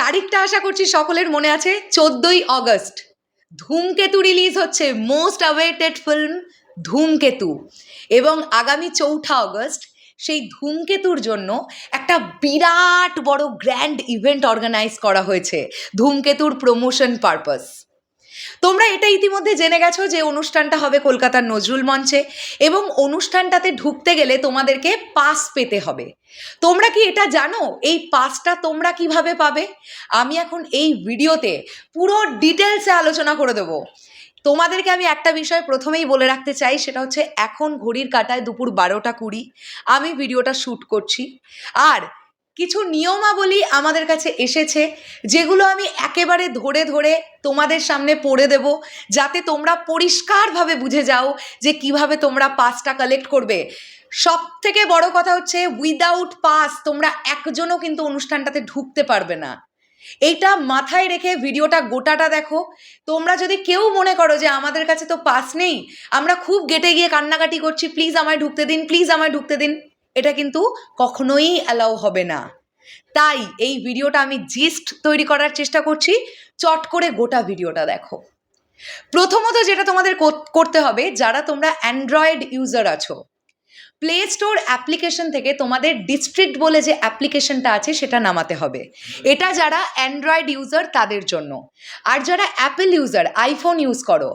তারিখটা আশা করছি সকলের মনে আছে, চোদ্দই অগস্ট। ধূমকেতু রিলিজ হচ্ছে মোস্ট অ্যাওয়েটেড ফিল্ম ধূমকেতু। এবং আগামী চৌঠা অগস্ট, সেই ধূমকেতুর জন্য একটা বিরাট বড় গ্র্যান্ড ইভেন্ট অর্গানাইজ করা হয়েছে, ধূমকেতুর প্রমোশন পারপাস তোমরা এটা ইতিমধ্যে জেনে গেছো যে অনুষ্ঠানটা হবে কলকাতার নজরুল মঞ্চে এবং অনুষ্ঠানটাতে ঢুকতে গেলে তোমাদেরকে পাস পেতে হবে। তোমরা কি এটা জানো? এই পাসটা তোমরা কীভাবে পাবে? আমি এখন এই ভিডিওতে পুরো ডিটেলসে আলোচনা করে দেবো। তোমাদেরকে আমি একটা বিষয় প্রথমেই বলে রাখতে চাই, সেটা হচ্ছে এখন ঘড়ির কাটায় দুপুর বারোটা কুড়ি। আমি ভিডিওটা শ্যুট করছি। আর কিছু নিয়মাবলী আমাদের কাছে এসেছে, যেগুলো আমি একেবারে ধরে ধরে তোমাদের সামনে পড়ে দেব, যাতে তোমরা পরিষ্কারভাবে বুঝে যাও যে কীভাবে তোমরা পাসটা কালেক্ট করবে। সব থেকে বড় কথা হচ্ছে উইদাউট পাস তোমরা একজনও কিন্তু অনুষ্ঠানটাতে ঢুকতে পারবে না। এইটা মাথায় রেখে ভিডিওটা গোটাটা দেখো। তোমরা যদি কেউ মনে করো যে আমাদের কাছে তো পাস নেই, আমরা খুব গেটে গিয়ে কান্নাকাটি করছি প্লিজ আমায় ঢুকতে দিন প্লিজ আমায় ঢুকতে দিন, এটা কিন্তু কখনোই অ্যালাউ হবে না। তাই এই ভিডিওটা আমি জিস্ট তৈরি করার চেষ্টা করছি। চট করে গোটা ভিডিওটা দেখো। প্রথমত যেটা তোমাদের কর- করতে হবে, যারা তোমরা অ্যান্ড্রয়েড ইউজার আছো প্লে স্টোর অ্যাপ্লিকেশন থেকে তোমাদের ডিস্ট্রিক্ট বলে যে অ্যাপ্লিকেশনটা আছে সেটা নামাতে হবে। এটা যারা অ্যান্ড্রয়েড ইউজার তাদের জন্য। আর যারা অ্যাপেল ইউজার আইফোন ইউজ করো,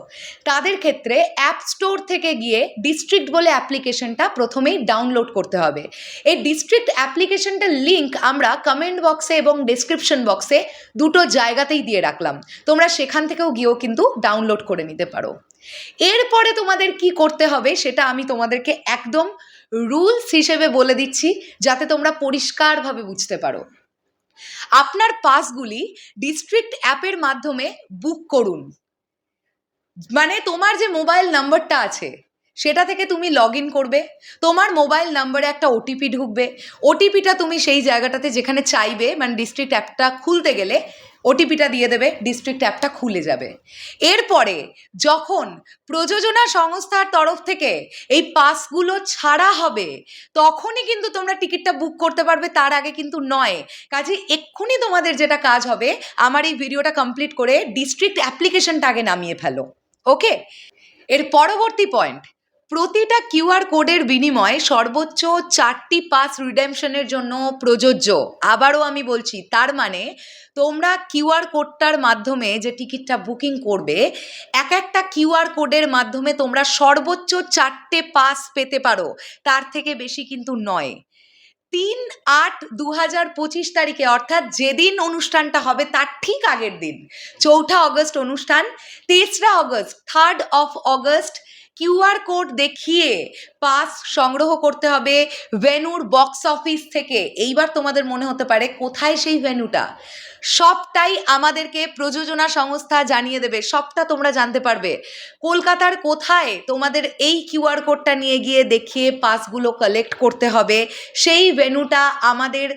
তাদের ক্ষেত্রে অ্যাপ স্টোর থেকে গিয়ে ডিস্ট্রিক্ট বলে অ্যাপ্লিকেশনটা প্রথমেই ডাউনলোড করতে হবে। এই ডিস্ট্রিক্ট অ্যাপ্লিকেশনটার লিঙ্ক আমরা কমেন্ট বক্সে এবং ডেসক্রিপশন বক্সে দুটো জায়গাতেই দিয়ে রাখলাম। তোমরা সেখান থেকেও গিয়েও কিন্তু ডাউনলোড করে নিতে পারো। এরপরে তোমাদের কি করতে হবে সেটা আমি তোমাদেরকে একদম রুলস হিসেবে বলে দিচ্ছি যাতে তোমরা পরিষ্কারভাবে বুঝতে পারো। আপনার পাসগুলি ডিস্ট্রিক্ট অ্যাপের মাধ্যমে বুক করুন। মানে তোমার যে মোবাইল নাম্বারটা আছে, সেটা থেকে তুমি লগ ইন করবে। তোমার মোবাইল নাম্বারে একটা ওটিপি ঢুকবে। ওটিপিটা তুমি সেই জায়গাটাতে যেখানে চাইবে মানে ডিস্ট্রিক্ট অ্যাপটা খুলতে গেলে ওটিপিটা দিয়ে দেবে ডিস্ট্রিক্ট অ্যাপটা খুলে যাবে। এরপরে যখন প্রযোজনা সংস্থার তরফ থেকে এই পাসগুলো ছাড়া হবে, তখনই কিন্তু তোমরা টিকিটটা বুক করতে পারবে, তার আগে কিন্তু নয়। কাজে এক্ষুনি তোমাদের যেটা কাজ হবে, আমার এই ভিডিওটা কমপ্লিট করে ডিস্ট্রিক্ট অ্যাপ্লিকেশনটা আগে নামিয়ে ফেলো। ওকে এর পরবর্তী পয়েন্ট প্রতিটা কিউআর কোডের বিনিময়ে সর্বোচ্চ চারটি পাস রিডেমশনের জন্য প্রযোজ্য। আবারও আমি বলছি, তার মানে তোমরা কিউআর কোডটার মাধ্যমে যে টিকিটটা বুকিং করবে, এক একটা কিউআর কোডের মাধ্যমে তোমরা সর্বোচ্চ চারটে পাস পেতে পারো, তার থেকে বেশি কিন্তু নয়। তিন আট দু হাজার পঁচিশ তারিখে, অর্থাৎ যেদিন অনুষ্ঠানটা হবে তার ঠিক আগের দিন, চৌঠা অগস্ট অনুষ্ঠান, তেসরা August third of August QR code দেখিয়ে পাস সংগ্রহ করতে হবে ভেনুর বক্স অফিস থেকে। এইবার তোমাদের মনে হতে পারে, কোথায় সেই ভেনুটা? সবটাই আমাদেরকে প্রযোজনা সংস্থা জানিয়ে দেবে, সবটা তোমরা জানতে পারবে। কলকাতার কোথায় তোমাদের এই কিউআর কোডটা নিয়ে গিয়ে দেখিয়ে পাসগুলো কালেক্ট করতে হবে, সেই ভেনুটা আমাদের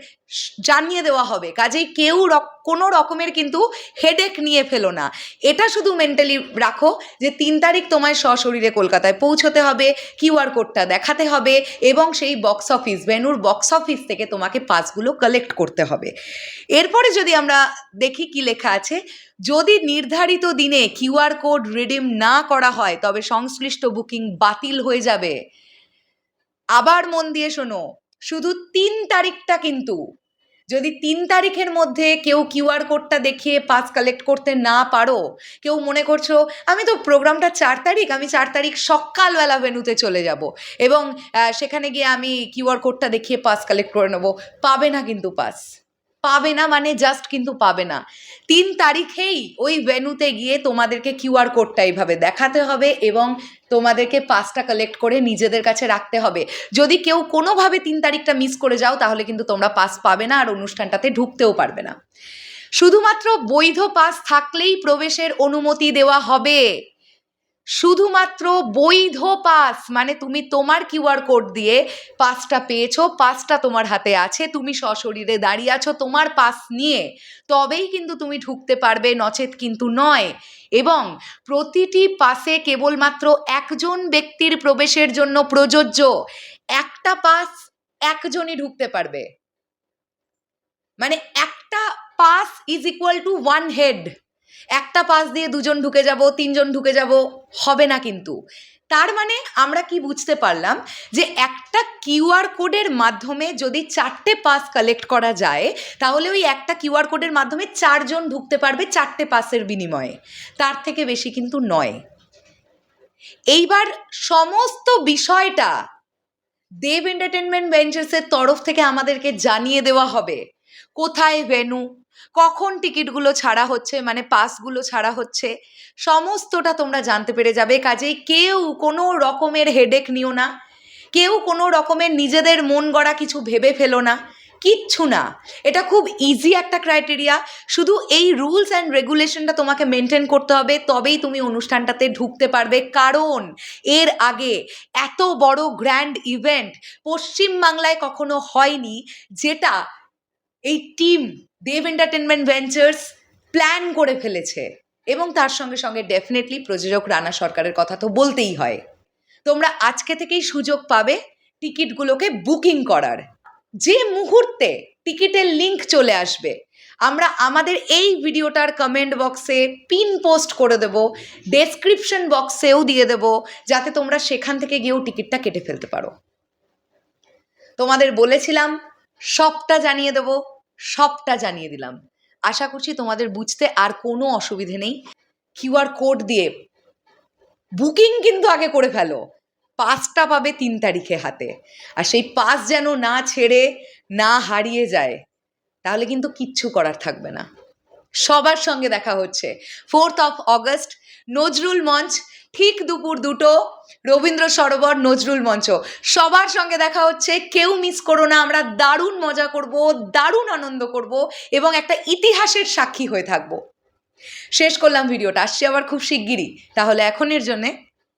জানিয়ে দেওয়া হবে। কাজেই কেউ কোনো রকমের কিন্তু হেডেক নিয়ে ফেলো না। এটা শুধু মেন্টালি রাখো যে তিন তারিখ তোমায় সশরীরে কলকাতায় পৌঁছতে হবে কিউআর কোডটা দেখাতে হবে এবং সেই বক্স অফিস ভেনুর বক্স অফিস থেকে তোমাকে পাসগুলো কালেক্ট করতে হবে। এরপরে যদি আমরা দেখি কি লেখা আছে, যদি নির্ধারিত দিনে কিউআর কোড রিডিম না করা হয়, তবে সংশ্লিষ্ট বুকিং বাতিল হয়ে যাবে। আবার মন দিয়ে শোনো শুধু তিন তারিখটা কিন্তু। যদি তিন তারিখের মধ্যে কেউ কিউআর কোডটা দেখিয়ে পাস কালেক্ট করতে না পারো, কেউ মনে করছ, আমি তো প্রোগ্রামটা চার তারিখ, আমি চার তারিখ সকালবেলা ভেনুতে চলে যাব এবং সেখানে গিয়ে আমি কিউআর কোডটা দেখিয়ে পাস কালেক্ট করে নেব। পাবে না কিন্তু পাস। পাবে না মানে জাস্ট কিন্তু পাবে না। তিন তারিখেই ওই ভেনুতে গিয়ে তোমাদেরকে কিউআর কোডটা এইভাবে দেখাতে হবে এবং তোমাদেরকে পাসটা কালেক্ট করে নিজেদের কাছে রাখতে হবে। যদি কেউ কোনোভাবে তিন তারিখটা মিস করে যাও, তাহলে কিন্তু তোমরা পাস পাবে না আর অনুষ্ঠানটাতে ঢুকতেও পারবে না। শুধুমাত্র বৈধ পাস থাকলেই প্রবেশের অনুমতি দেওয়া হবে। শুধুমাত্র বৈধ পাস মানে তুমি তোমার কিউআর কোড দিয়ে পাসটা পেয়েছ পাসটা তোমার হাতে আছে, তুমি সশরীরে দাঁড়িয়ে আছো, তোমার পাস নিয়ে। তবেই কিন্তু তুমি ঢুকতে পারবে, নচেত কিন্তু নয়। এবং প্রতিটি পাসে কেবলমাত্র একজন ব্যক্তির প্রবেশের জন্য প্রযোজ্য। একটা পাস একজনই ঢুকতে পারবে। মানে একটা pass is equal to one head একটা পাস দিয়ে দুজন ঢুকে যাব, তিনজন ঢুকে যাব, হবে না কিন্তু। তার মানে আমরা কি বুঝতে পারলাম যে একটা কিউআর কোডের মাধ্যমে যদি চারটে পাস কালেক্ট করা যায়, তাহলে ওই একটা কিউআর কোডের মাধ্যমে চারজন ঢুকতে পারবে চারটে পাসের বিনিময়ে। তার থেকে বেশি কিন্তু নয়। এইবার সমস্ত বিষয়টা দেব এন্টারটেনমেন্ট ভেঞ্চার্সের তরফ থেকে আমাদেরকে জানিয়ে দেওয়া হবে। কোথায় ভেনু? কখন টিকিটগুলো ছাড়া হচ্ছে মানে পাসগুলো ছাড়া হচ্ছে, সমস্তটা তোমরা জানতে পেরে যাবে। কাজেই কেউ কোনো রকমের হেডেক নিও না, কেউ কোনো রকমের নিজেদের মন গড়া কিছু ভেবে ফেলো না, কিচ্ছু না। এটা খুব ইজি একটা ক্রাইটেরিয়া শুধু এই রুলস অ্যান্ড রেগুলেশনটা তোমাকে মেনটেন করতে হবে, তবেই তুমি অনুষ্ঠানটাতে ঢুকতে পারবে। কারণ এর আগে এত বড় গ্র্যান্ড ইভেন্ট পশ্চিমবাংলায় কখনো হয়নি, যেটা এই team Dev entertainment ventures plan করে ফেলেছে এবং তার সঙ্গে সঙ্গে ডেফিনেটলি প্রযোজক রানা সরকারের কথা তো বলতেই হয়। তোমরা আজকে থেকেই সুযোগ পাবে টিকিটগুলোকে বুকিং করার। যে মুহূর্তে টিকিটের লিংক চলে আসবে, আমরা আমাদের এই ভিডিওটার কমেন্ট বক্সে পিন পোস্ট করে দেব ডেসক্রিপশন বক্সেও দিয়ে দেব, যাতে তোমরা সেখান থেকে গিয়েও টিকিটটা কেটে ফেলতে পারো। তোমাদের বলেছিলাম সবটা জানিয়ে দেব, সবটা জানিয়ে দিলাম। আশা করছি তোমাদের বুঝতে আর কোনো অসুবিধে নেই। কিউআর কোড দিয়ে বুকিং কিন্তু আগে করে ফেলো। পাসটা পাবে তিন তারিখে হাতে। আর সেই পাস যেন না ছেড়ে, না হারিয়ে যায়, তাহলে কিন্তু কিচ্ছু করার থাকবে না। সবার সঙ্গে দেখা হচ্ছে। ফোর্থ অফ অগস্ট নজরুল মঞ্চ, ঠিক দুপুর দুটো, রবীন্দ্র সরোবর, নজরুল মঞ্চ। সবার সঙ্গে দেখা হচ্ছে, কেউ মিস করো না, আমরা দারুণ মজা করব, দারুণ আনন্দ করব এবং একটা ইতিহাসের সাক্ষী হয়ে থাকব। শেষ করলাম ভিডিওটা, আসছি আবার খুব শিগগিরই। তাহলে এখনের জন্যে,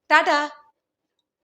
টাটা!